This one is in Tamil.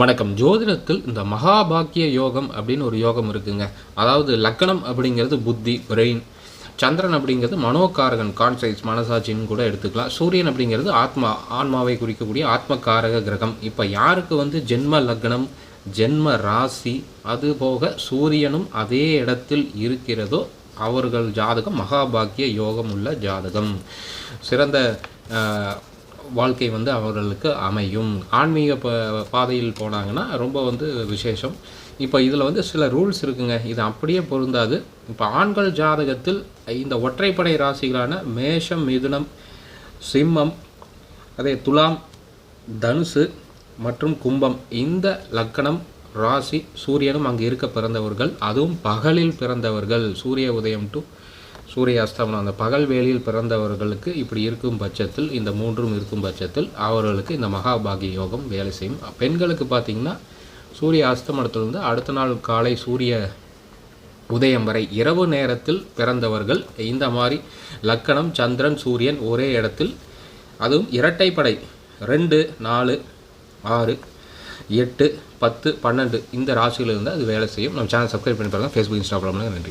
வணக்கம். ஜோதிடத்தில் இந்த மகாபாக்கிய யோகம் அப்படின்னு ஒரு யோகம் இருக்குங்க. அதாவது லக்கணம் அப்படிங்கிறது புத்தி பிரெயின் சந்திரன் அப்படிங்கிறது மனோகாரகன் கான்சைஸ் மனசாட்சின்னு கூட எடுத்துக்கலாம். சூரியன் அப்படிங்கிறது ஆத்மா ஆன்மாவை குறிக்கக்கூடிய ஆத்மகாரக கிரகம். இப்போ யாருக்கு வந்து ஜென்ம லக்னம் ஜென்ம ராசி அதுபோக சூரியனும் அதே இடத்தில் இருக்கிறதோ அவர்கள் ஜாதகம் மகாபாக்கிய யோகம் உள்ள ஜாதகம். சிறந்த வாழ்க்கை வந்து அவர்களுக்கு அமையும். ஆன்மீக ப பாதையில் போனாங்கன்னா ரொம்ப வந்து விசேஷம். இப்போ இதில் வந்து சில ரூல்ஸ் இருக்குங்க. இது அப்படியே பொருந்தாது. இப்போ ஆண்கள் ஜாதகத்தில் இந்த ஒற்றைப்படை ராசிகளான மேஷம் மிதுனம் சிம்மம் அதே துலாம் தனுசு மற்றும் கும்பம். இந்த லக்கணம் ராசி சூரியனும் அங்கே இருக்க பிறந்தவர்கள். அதுவும் பகலில் பிறந்தவர்கள். சூரிய உதயம் டு சூரிய அஸ்தமனம் அந்த பகல் வேலையில் பிறந்தவர்களுக்கு இப்படி இருக்கும் பட்சத்தில் இந்த மூன்றும் இருக்கும் பட்சத்தில் அவர்களுக்கு இந்த மகாபாகிய யோகம் வேலை செய்யும். பெண்களுக்கு பார்த்திங்கன்னா சூரிய அஸ்தமனத்திலிருந்து அடுத்த நாள் காலை சூரிய உதயம் வரை இரவு நேரத்தில் பிறந்தவர்கள் இந்த மாதிரி லக்கணம் சந்திரன் சூரியன் ஒரே இடத்தில் அதுவும் இரட்டைப்படை ரெண்டு நாலு ஆறு எட்டு பத்து பன்னெண்டு இந்த ராசியில் இருந்தால் அது வேலை செய்யும். நம்ம சேனல் சப்ஸ்கிரைப் பண்ணி பாருங்கள் ஃபேஸ்புக் இன்ஸ்டாகிராமில் நன்றி.